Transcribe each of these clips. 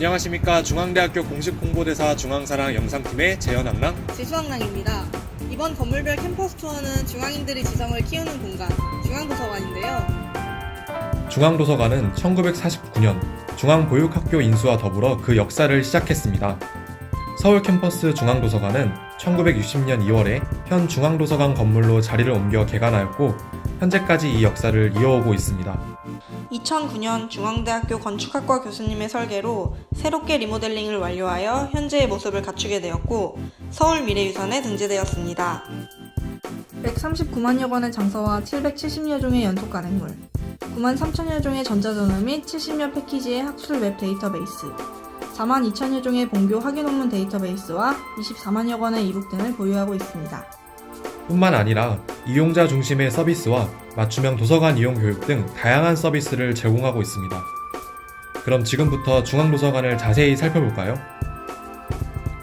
안녕하십니까 중앙대학교 공식 홍보대사 중앙사랑 영상팀의 재현학랑 지수학랑입니다. 이번 건물별 캠퍼스 투어는 중앙인들이 지성을 키우는 공간, 중앙도서관인데요. 중앙도서관은 1949년 중앙보육학교 인수와 더불어 그 역사를 시작했습니다. 서울 캠퍼스 중앙도서관은 1960년 2월에 현 중앙도서관 건물로 자리를 옮겨 개관하였고 현재까지 이 역사를 이어오고 있습니다. 2009년 중앙대학교 건축학과 교수님의 설계로 새롭게 리모델링을 완료하여 현재의 모습을 갖추게 되었고 서울 미래유산에 등재되었습니다. 139만여 권의 장서와 770여 종의 연속 간행물, 9만 3천여 종의 전자저널 및 70여 패키지의 학술 웹 데이터베이스, 4만 2천여 종의 본교 학예 논문 데이터베이스와 24만여 권의 이북 등을 보유하고 있습니다. 뿐만 아니라 이용자 중심의 서비스와 맞춤형 도서관 이용 교육 등 다양한 서비스를 제공하고 있습니다. 그럼 지금부터 중앙도서관을 자세히 살펴볼까요?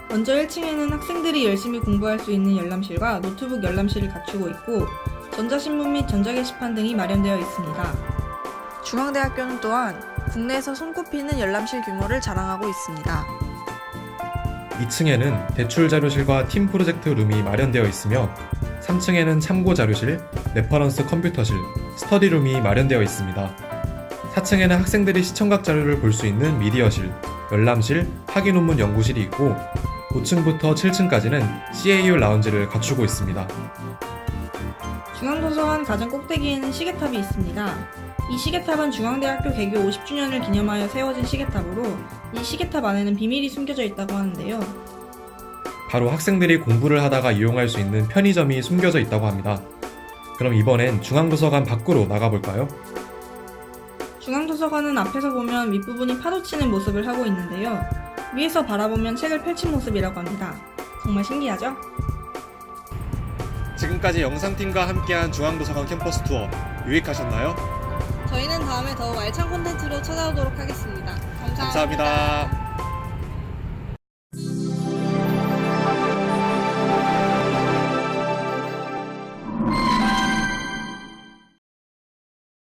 먼저 1층에는 학생들이 열심히 공부할 수 있는 열람실과 노트북 열람실을 갖추고 있고 전자신문 및 전자게시판 등이 마련되어 있습니다. 중앙대학교는 또한 국내에서 손꼽히는 열람실 규모를 자랑하고 있습니다. 2층에는 대출 자료실과 팀 프로젝트 룸이 마련되어 있으며 3층에는 참고 자료실, 레퍼런스 컴퓨터실, 스터디룸이 마련되어 있습니다. 4층에는 학생들이 시청각 자료를 볼 수 있는 미디어실, 열람실, 학위 논문 연구실이 있고 5층부터 7층까지는 CAU 라운지를 갖추고 있습니다. 중앙도서관 가장 꼭대기에는 시계탑이 있습니다. 이 시계탑은 중앙대학교 개교 50주년을 기념하여 세워진 시계탑으로 이 시계탑 안에는 비밀이 숨겨져 있다고 하는데요. 바로 학생들이 공부를 하다가 이용할 수 있는 편의점이 숨겨져 있다고 합니다. 그럼 이번엔 중앙도서관 밖으로 나가볼까요? 중앙도서관은 앞에서 보면 윗부분이 파도치는 모습을 하고 있는데요. 위에서 바라보면 책을 펼친 모습이라고 합니다. 정말 신기하죠? 지금까지 영상팀과 함께한 중앙도서관 캠퍼스 투어 유익하셨나요? 저희는 다음에 더 알찬 콘텐츠로 찾아오도록 하겠습니다 감사합니다. 감사합니다.